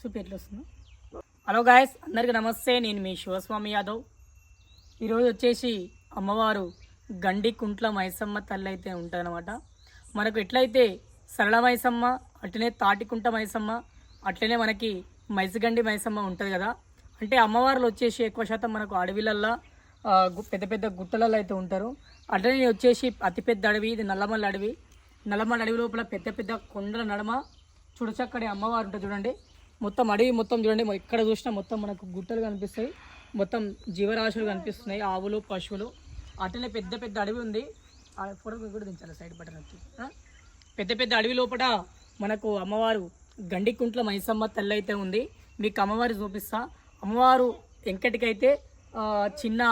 చూపి ఎట్లా వస్తుందో హలో గాయస్ అందరికీ నమస్తే నేను మీ శివస్వామి యాదవ్. ఈరోజు వచ్చేసి అమ్మవారు గండి కుంట్ల మైసమ్మ తల్లి అయితే ఉంటుందన్నమాట. మనకు ఎట్లయితే సరళ మైసమ్మ అట్లనే తాటికుంట మైసమ్మ అట్లనే మనకి మైసగండి మైసమ్మ ఉంటుంది కదా. అంటే అమ్మవార్లు వచ్చేసి ఎక్కువ శాతం మనకు అడవిలల్లో పెద్ద పెద్ద గుట్టలలో అయితే ఉంటారు. అట్లనే వచ్చేసి అతిపెద్ద అడవి ఇది నల్లమల్ల అడవి. నల్లమల్ల అడవి లోపల పెద్ద పెద్ద కొండల నడమ. చూడచక్కడి అమ్మవారు ఉంటుంది చూడండి. మొత్తం అడవి మొత్తం చూడండి ఎక్కడ చూసినా మొత్తం మనకు గుట్టలు కనిపిస్తాయి. మొత్తం జీవరాశులు కనిపిస్తున్నాయి ఆవులు పశువులు. అట్లనే పెద్ద పెద్ద అడవి ఉంది. ఆ ఫోటో కూడా దించాలి సైడ్ బటన్ వచ్చి. పెద్ద పెద్ద అడవి లోపల మనకు అమ్మవారు గండికుంట్ల మైసమ్మ తల్లి అయితే ఉంది. మీకు అమ్మవారి చూపిస్తా. అమ్మవారు వెంకటికైతే చిన్న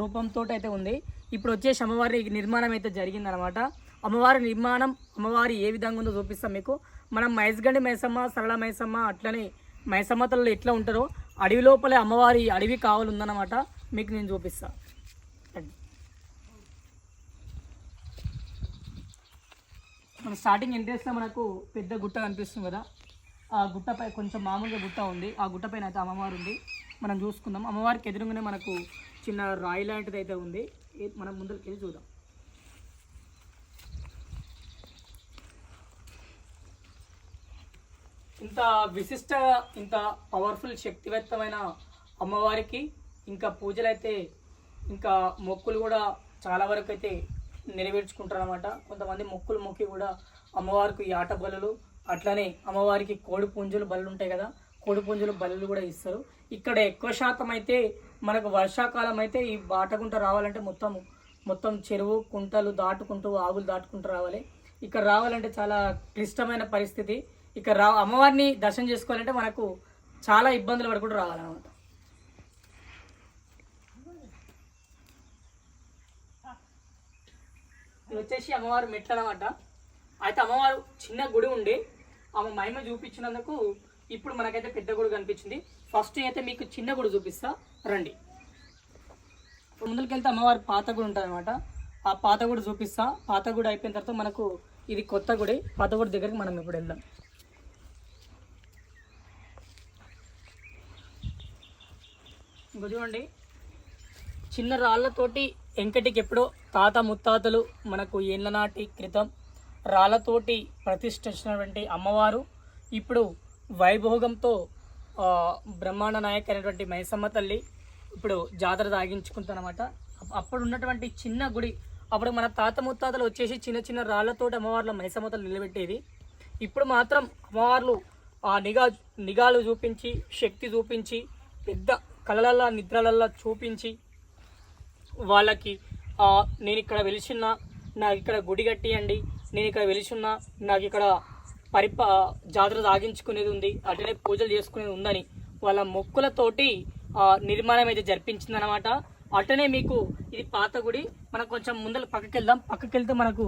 రూపంతో అయితే ఉంది. ఇప్పుడు వచ్చేసి అమ్మవారి నిర్మాణం అయితే జరిగిందనమాట. అమ్మవారి నిర్మాణం అమ్మవారి ఏ విధంగా ఉందో చూపిస్తాం మీకు. మనం మైస్గండి మైసమ్మ సరళ మైసమ్మ అట్లనే మైసమ్మ తల్లి ఎట్లా ఉంటారో అడవి లోపలే అమ్మవారి అడవి కావాలి ఉందన్నమాట మీకు నేను చూపిస్తా. రండి. మన స్టార్టింగ్ ఎంట్రెన్స్లో మనకు పెద్ద గుట్ట కనిపిస్తుంది కదా. ఆ గుట్టపై కొంచెం మామూలుగా గుట్ట ఉంది. ఆ గుట్టపైన అయితే అమ్మవారు ఉంది. మనం చూసుకుందాం. అమ్మవారికి ఎదురుగానే మనకు చిన్న రాయి లాంటిది అయితే ఉంది మనం ముందరికి వెళ్ళి చూద్దాం. ఇంత విశిష్ట ఇంత పవర్ఫుల్ శక్తివంతమైన అమ్మవారికి ఇంకా పూజలు అయితే ఇంకా మొక్కులు కూడా చాలా వరకు అయితే నెరవేర్చుకుంటారు అనమాట కొంతమంది మొక్కులు మొక్కి కూడా అమ్మవారికి ఈ ఆట బలులు అట్లనే అమ్మవారికి కోడి పుంజులు బలులు ఉంటాయి కదా కోడి పుంజులు బలులు కూడా ఇస్తారు. ఇక్కడ ఎక్కువ శాతం అయితే మనకు వర్షాకాలం అయితే ఈ బాటగుంట రావాలంటే మొత్తం మొత్తం చెరువు కుంటలు దాటుకుంటూ ఆవులు దాటుకుంటూ రావాలి. ఇక్కడ రావాలంటే చాలా క్లిష్టమైన పరిస్థితి. ఇక్కడ రా అమ్మవారిని దర్శనం చేసుకోవాలంటే మనకు చాలా ఇబ్బందులు పడుకుంటూ రావాలన్నమాట. ఇది వచ్చేసి అమ్మవారు మెట్లు అనమాట అయితే అమ్మవారు చిన్న గుడి ఉండి ఆమె మహిమ చూపించినందుకు ఇప్పుడు మనకైతే పెద్ద గుడి కనిపించింది. ఫస్ట్ అయితే మీకు చిన్న గుడి చూపిస్తా. రండి. ముందుకెళ్తే అమ్మవారి పాత గుడి ఉంటుంది అనమాట ఆ పాత గుడి చూపిస్తా. పాత గుడి అయిపోయిన తర్వాత మనకు ఇది కొత్త గుడి. పాత గుడి దగ్గరికి మనం ఇప్పుడు వెళ్దాం. ఇంకా చూడండి. చిన్న రాళ్ళతోటి వెంకటికి ఎప్పుడో తాత ముత్తాతలు మనకు ఏళ్ళ నాటి క్రితం రాళ్ళతోటి ప్రతిష్ఠించినటువంటి అమ్మవారు. ఇప్పుడు వైభోగంతో బ్రహ్మాండ నాయక్ అయినటువంటి మైసమ్మ తల్లి ఇప్పుడు జాతర తాగించుకుంటానమాట అప్పుడు ఉన్నటువంటి చిన్న గుడి అప్పుడు మన తాత ముత్తాతలు వచ్చేసి చిన్న చిన్న రాళ్ళతోటి అమ్మవార్ల మైసమ్మతలు నిలబెట్టేది. ఇప్పుడు మాత్రం అమ్మవార్లు ఆ నిఘా నిఘాలు చూపించి శక్తి చూపించి పెద్ద కళలల్లా నిద్రలల్లా చూపించి వాళ్ళకి నేను ఇక్కడ వెలిచున్నా నాకు ఇక్కడ గుడి కట్టియండి నేను ఇక్కడ వెలిచున్నా నాకు ఇక్కడ పరిప జాతర సాగించుకునేది ఉంది అట్లనే పూజలు చేసుకునేది ఉందని. వాళ్ళ మొక్కులతోటి నిర్మాణం అయితే జరిపించిందనమాట అట్లనే మీకు ఇది పాత గుడి మనం కొంచెం ముందర పక్కకి వెళ్దాం పక్కకి వెళ్తే మనకు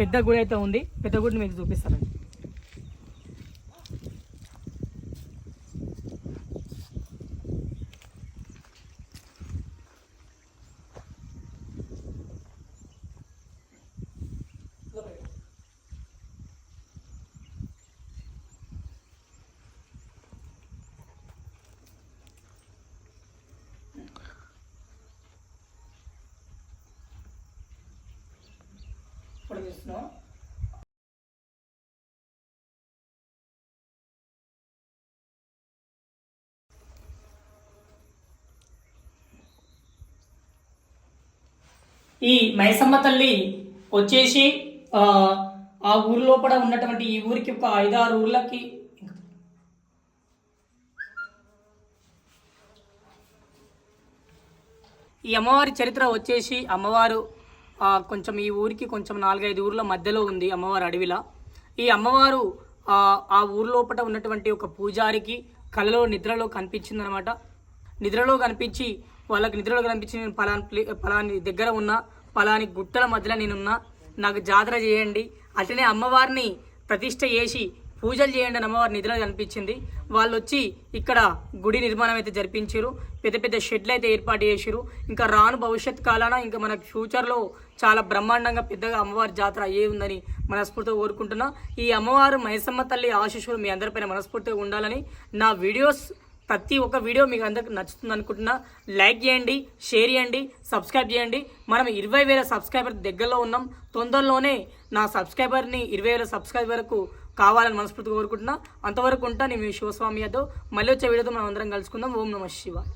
పెద్ద గుడి అయితే ఉంది. పెద్ద గుడిని మీకు చూపిస్తానండి. ఇప్పుడు ఈ మైసమ్మ తల్లి వచ్చేసి ఆ, ఆ ఊరి లోపల ఉన్నటువంటి ఈ ఊరికి ఒక ఐదారు ఊర్లకి ఈ అమ్మవారి చరిత్ర వచ్చేసి అమ్మవారు కొంచెం ఈ ఊరికి కొంచెం నాలుగైదు ఊర్ల మధ్యలో ఉంది అమ్మవారు అడవిలా. ఈ అమ్మవారు ఆ, ఊర్లోపట ఉన్నటువంటి ఒక పూజారికి కలలో నిద్రలో కనిపించిందనమాట. నిద్రలో కనిపించి వాళ్ళకి నిద్రలో కనిపించి నేను పలాని ప్లే పలాని దగ్గర ఉన్న పలాని గుట్టల మధ్యలో నేనున్నా నాకు జాతర చేయండి. అట్లనే అమ్మవారిని ప్రతిష్ట చేసి పూజలు చేయండి అమ్మవారి నిద్రలో కనిపించింది వాళ్ళు వచ్చి ఇక్కడ గుడి నిర్మాణం అయితే జరిపించారు. పెద్ద పెద్ద షెడ్లు అయితే ఏర్పాటు చేసారు ఇంకా రాను భవిష్యత్ కాలాన ఇంకా మనకు ఫ్యూచర్లో చాలా బ్రహ్మాండంగా పెద్దగా అమ్మవారి జాతర అయ్యే ఉందని మనస్ఫూర్తిగా కోరుకుంటున్నా. ఈ అమ్మవారు మైసమ్మ తల్లి ఆశీస్సులు మీ అందరిపైన మనస్ఫూర్తిగా ఉండాలని నా వీడియోస్ ప్రతి ఒక్క వీడియో మీకు అందరికి నచ్చుతుంది అనుకుంటున్నా. లైక్ చేయండి షేర్ చేయండి సబ్స్క్రైబ్ చేయండి. మనం ఇరవై వేల సబ్స్క్రైబర్ దగ్గరలో ఉన్నాం. తొందరలోనే నా సబ్స్క్రైబర్ని ఇరవై వేల సబ్స్క్రైబర్కు కావాలని మనస్ఫూర్తిగా కోరుకుంటున్నా. అంతవరకు ఉంటా నేను శివస్వామి యాదవ్ మళ్ళీ వచ్చే వీడియోతో మనం అందరం కలుసుకుందాం. ఓం నమ శివాయ.